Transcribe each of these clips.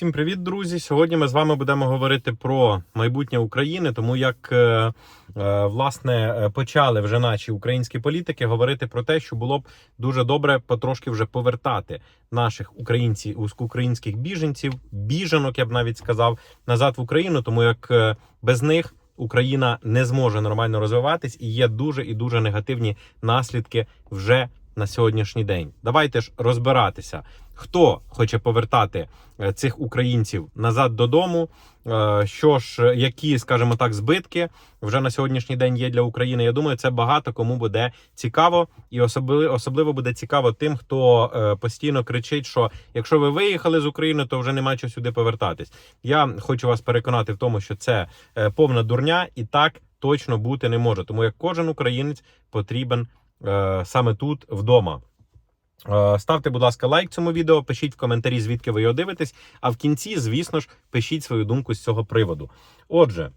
Всім привіт, друзі! Сьогодні ми з вами будемо говорити про майбутнє України, тому як е, е, власне е, почали вже наші українські політики говорити про те, що було б дуже добре потрошки вже повертати наших українців українських біженців, біженок, я б навіть сказав, назад в Україну, тому як без них Україна не зможе нормально розвиватись і є дуже і дуже негативні наслідки вже на сьогоднішній день. Давайте ж розбиратися, хто хоче повертати е, цих українців назад додому. Е, Що ж, які, скажімо так, збитки вже на сьогоднішній день є для України. Я думаю, це багато кому буде цікаво, і особливо особливо буде цікаво тим, хто е, постійно кричить, що якщо ви виїхали з України, то вже нема чого сюди повертатись. Я хочу вас переконати в тому, що це повна дурня, і так точно бути не може. Тому як кожен українець потрібен саме тут вдома. Е, Ставте, будь ласка, лайк цьому відео, пишіть в коментарі, звідки ви його дивитесь. А в кінці, звісно ж, пишіть свою думку з цього приводу. Отже, е,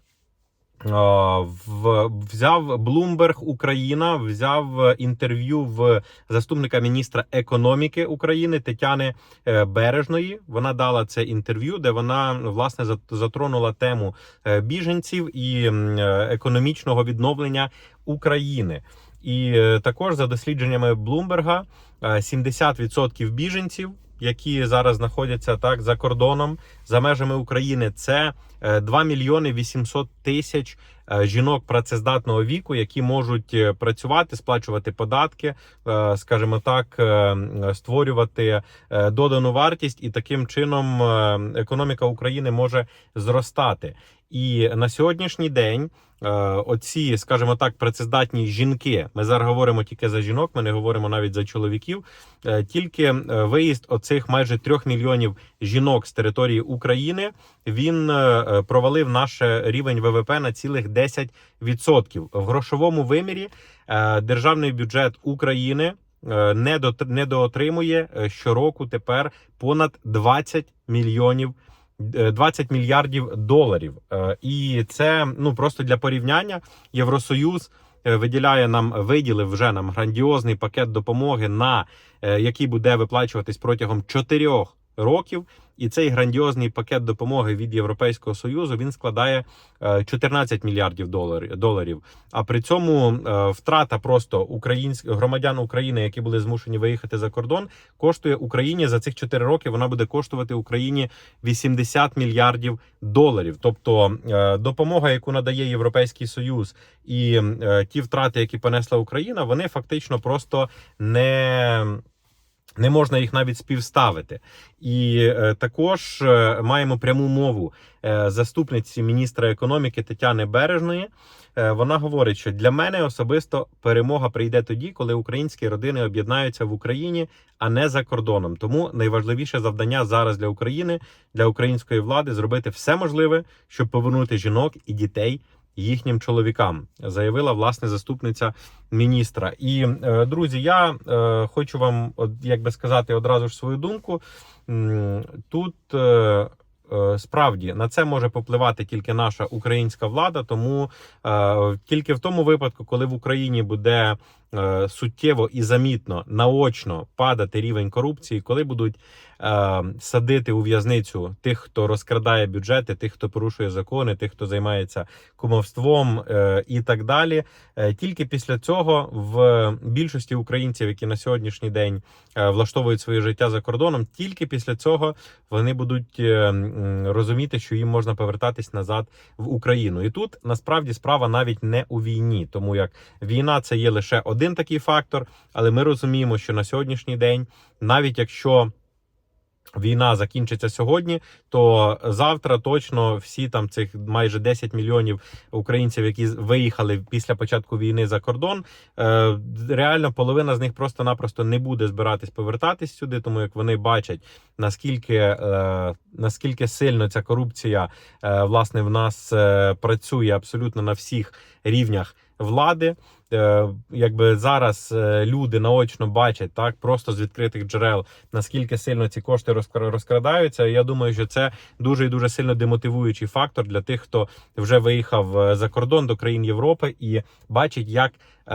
взяв Bloomberg Україна, взяв інтерв'ю в заступника міністра економіки України Тетяни е, Бережної. Вона дала це інтерв'ю, де вона власне зат- затронула тему е, біженців і е, економічного відновлення України. І е, також за дослідженнями Блумберга е, 70% біженців, які зараз знаходяться так за кордоном за межами України, це е, 2 мільйони 800 тисяч е, жінок працездатного віку, які можуть е, працювати, сплачувати податки, е, скажімо так, е, створювати е, додану вартість, і таким чином е, економіка України може зростати. І на сьогоднішній день е, оці, скажімо так, працездатні жінки. Ми зараз говоримо тільки за жінок, ми не говоримо навіть за чоловіків. Е, Тільки е, виїзд оцих майже трьох мільйонів жінок з території України він провалив наш рівень ВВП на цілих 10%. В грошовому вимірі державний бюджет України. Не до недоотримує щороку тепер понад 20 мільйонів 20 мільярдів доларів. Е, І це ну просто для порівняння. Євросоюз е, виділяє нам, виділив вже нам грандіозний пакет допомоги, на е, який буде виплачуватись протягом 4 років. І цей грандіозний пакет допомоги від Європейського союзу він складає е, 14 мільярдів доларів. А при цьому е, втрата просто українських громадян України, які були змушені виїхати за кордон, коштує Україні за цих 4 роки. Вона буде коштувати Україні 80 мільярдів доларів. Тобто е, допомога, яку надає Європейський Союз, і е, ті втрати, які понесла Україна, вони фактично просто не. Не можна їх навіть співставити, і е, також е, маємо пряму мову е, заступниці міністра економіки Тетяни Бережної. Е, вона говорить, що для мене особисто перемога прийде тоді, коли українські родини об'єднаються в Україні, а не за кордоном. Тому найважливіше завдання зараз для України, для української влади зробити все можливе, щоб повернути жінок і дітей їхнім чоловікам, заявила власне заступниця міністра. І е, друзі, я е, хочу вам, як би сказати, одразу ж свою думку. Тут е, справді на це може попливати тільки наша українська влада, тому тільки в тому випадку, коли в Україні буде суттєво і замітно наочно падати рівень корупції, коли будуть е, садити у в'язницю тих, хто розкрадає бюджети, тих, хто порушує закони, тих, хто займається кумовством е, і так далі. Е, Тільки після цього в більшості українців, які на сьогоднішній день е, влаштовують своє життя за кордоном, тільки після цього вони будуть е, розуміти, що їм можна повертатись назад в Україну. І тут насправді справа навіть не у війні, тому як війна це є лише один такий фактор, але ми розуміємо, що на сьогоднішній день, навіть якщо Війна закінчиться сьогодні, то завтра точно всі там цих майже 10 мільйонів українців, які виїхали після початку війни за кордон, е, реально половина з них просто-напросто не буде збиратись повертатись сюди, тому як вони бачать наскільки, е, наскільки сильно ця корупція е, власне в нас працює абсолютно на всіх рівнях влади. Е, Якби зараз е, люди наочно бачать так, просто з відкритих джерел, наскільки сильно ці кошти розкра- розкрадаються. Я думаю, що це дуже і дуже сильно демотивуючий фактор для тих, хто вже виїхав е, за кордон до країн Європи і бачить, як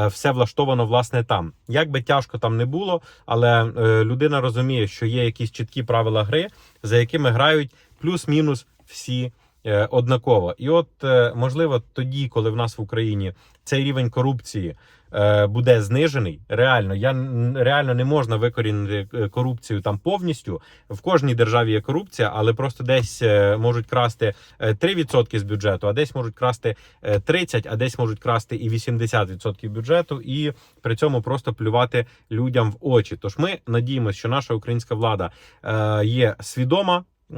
все влаштовано власне там. Як би тяжко там не було, але людина розуміє, що є якісь чіткі правила гри, за якими грають плюс-мінус всі е, однаково. І от е, можливо тоді, коли в нас в Україні цей рівень корупції е, буде знижений, реально я реально не можна викорінити корупцію там повністю. В кожній державі є корупція, але просто десь можуть красти е, 3% з бюджету, а десь можуть красти е, 30%, а десь можуть красти і 80% бюджету, і при цьому просто плювати людям в очі. Тож ми надіємося, що наша українська влада є свідома. Е,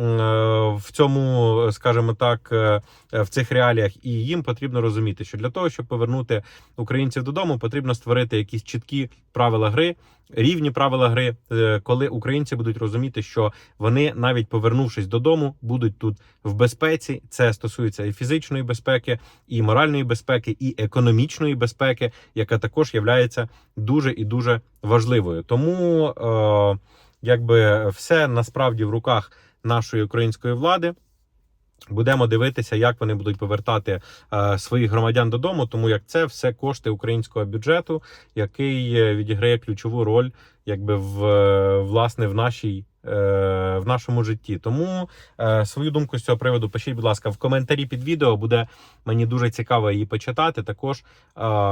В цьому, скажімо так, е, в цих реаліях, і їм потрібно розуміти, що для того, щоб повернути українців додому, потрібно створити якісь чіткі правила гри, рівні правила гри, е, коли українці будуть розуміти, що вони, навіть повернувшись додому, будуть тут в безпеці. Це стосується і фізичної безпеки, і моральної безпеки, і економічної безпеки, яка також є дуже і дуже важливою. Тому е, якби все насправді в руках нашої української влади. Будемо дивитися, як вони будуть повертати е, своїх громадян додому, тому як це все кошти українського бюджету, який е, відіграє ключову роль, якби в е, власне в нашій. е, В нашому житті тому свою думку з цього приводу пишіть, будь ласка, в коментарі під відео буде мені дуже цікаво її почитати. Також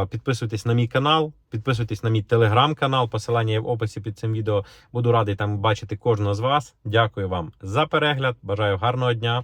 підписуйтесь на мій канал, підписуйтесь на мій телеграм-канал. Посилання є в описі під цим відео. Буду радий там бачити кожного з вас. Дякую вам за перегляд. Бажаю гарного дня